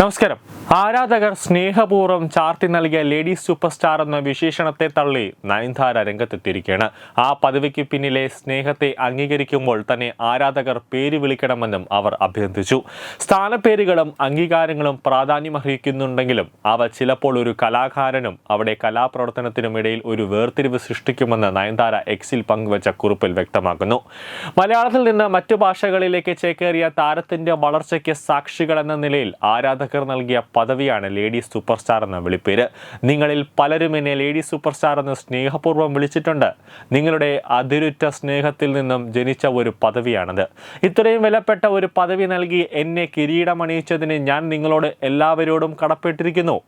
നമസ്കാരം. ആരാധകർ സ്നേഹപൂർവം ചാർത്തി നൽകിയ ലേഡി സൂപ്പർ സ്റ്റാർ എന്ന വിശേഷണത്തെ തള്ളി നയൻതാര രംഗത്തെത്തിയിരിക്കുകയാണ്. ആ പദവിക്ക് പിന്നിലെ സ്നേഹത്തെ അംഗീകരിക്കുമ്പോൾ തന്നെ ആരാധകർ പേര് വിളിക്കണമെന്നും അവർ അഭ്യർത്ഥിച്ചു. സ്ഥാനപ്പേരുകളും അംഗീകാരങ്ങളും പ്രാധാന്യമർഹിക്കുന്നുണ്ടെങ്കിലും അവ ചിലപ്പോൾ ഒരു കലാകാരനും അവിടെ കലാപ്രവർത്തനത്തിനും ഇടയിൽ ഒരു വേർതിരിവ് സൃഷ്ടിക്കുമെന്ന് നയൻതാര എക്സിൽ പങ്കുവച്ച കുറിപ്പിൽ വ്യക്തമാക്കുന്നു. മലയാളത്തിൽ നിന്ന് മറ്റു ഭാഷകളിലേക്ക് ചേക്കേറിയ താരത്തിന്റെ വളർച്ചയ്ക്ക് സാക്ഷികളെന്ന നിലയിൽ ആരാധകർ നൽകിയ പദവിയാണ് ലേഡി സൂപ്പർ സ്റ്റാർ എന്ന വിളിപ്പേര്. നിങ്ങളിൽ പലരും എന്നെ ലേഡി സൂപ്പർ സ്റ്റാർ എന്ന് സ്നേഹപൂർവം വിളിച്ചിട്ടുണ്ട്. നിങ്ങളുടെ അതിരുറ്റ സ്നേഹത്തിൽ നിന്നും ജനിച്ച ഒരു പദവിയാണത്. ഇത്രയും വിലപ്പെട്ട ഒരു പദവി നൽകി എന്നെ കിരീടമണിയിച്ചതിന് ഞാൻ നിങ്ങളോട് എല്ലാവരോടും കടപ്പെട്ടിരിക്കുന്നു.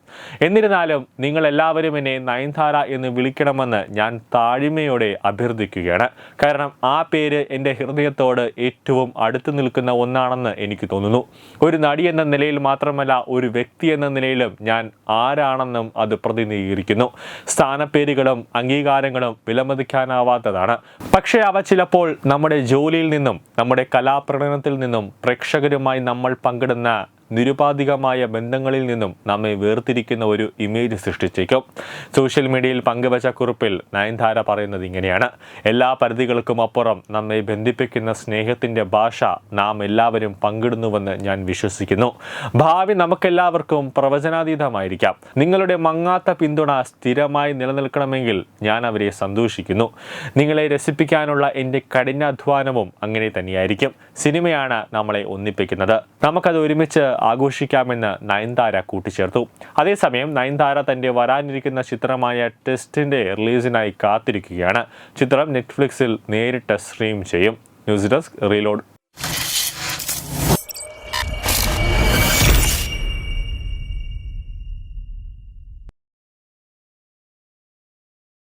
എന്നിരുന്നാലും നിങ്ങൾ എല്ലാവരും എന്നെ നയൻതാര എന്ന് വിളിക്കണമെന്ന് ഞാൻ താഴ്മയോടെ അഭ്യർത്ഥിക്കുകയാണ്. കാരണം ആ പേര് എന്റെ ഹൃദയത്തോട് ഏറ്റവും അടുത്ത് നിൽക്കുന്ന ഒന്നാണെന്ന് എനിക്ക് തോന്നുന്നു. ഒരു നടി എന്ന നിലയിൽ മാത്രമല്ല ഒരു വ്യക്തി എന്ന നിലയിലും ഞാൻ ആരാണെന്നും അത് പ്രതിനിധീകരിക്കുന്നു. സ്ഥാനപ്പേരുകളും അംഗീകാരങ്ങളും വിലമതിക്കാനാവാത്തതാണ്. പക്ഷേ അവ ചിലപ്പോൾ നമ്മുടെ ജോലിയിൽ നിന്നും നമ്മുടെ കലാപ്രകടനത്തിൽ നിന്നും പ്രേക്ഷകരുമായി നമ്മൾ പങ്കിടുന്ന നിരുപാധികമായ ബന്ധങ്ങളിൽ നിന്നും നമ്മെ വേർതിരിക്കുന്ന ഒരു ഇമേജ് സൃഷ്ടിച്ചേക്കും. സോഷ്യൽ മീഡിയയിൽ പങ്കുവച്ച കുറിപ്പിൽ നയൻതാര പറയുന്നത് ഇങ്ങനെയാണ്. എല്ലാ പരിധികൾക്കും അപ്പുറം നമ്മെ ബന്ധിപ്പിക്കുന്ന സ്നേഹത്തിന്റെ ഭാഷ നാം എല്ലാവരും പങ്കിടുന്നുവെന്ന് ഞാൻ വിശ്വസിക്കുന്നു. ഭാവി നമുക്കെല്ലാവർക്കും പ്രവചനാതീതമായിരിക്കാം. നിങ്ങളുടെ മങ്ങാത്ത പിന്തുണ സ്ഥിരമായി നിലനിൽക്കണമെങ്കിൽ ഞാൻ അവരെ സന്തോഷിക്കുന്നു. നിങ്ങളെ രസിപ്പിക്കാനുള്ള എന്റെ കഠിനാധ്വാനവും അങ്ങനെ തന്നെയായിരിക്കും. സിനിമയാണ് നമ്മളെ ഒന്നിപ്പിക്കുന്നത്. നമുക്കത് ഒരുമിച്ച് ആഘോഷിക്കാമെന്ന് നയൻതാര കൂട്ടിച്ചേർത്തു. അതേസമയം നയൻതാര തന്റെ വരാനിരിക്കുന്ന ചിത്രമായ ടെസ്റ്റിന്റെ റിലീസിനായി കാത്തിരിക്കുകയാണ്. ചിത്രം നെറ്റ്ഫ്ലിക്സിൽ നേരിട്ട് സ്ട്രീം ചെയ്യും. News desk reload.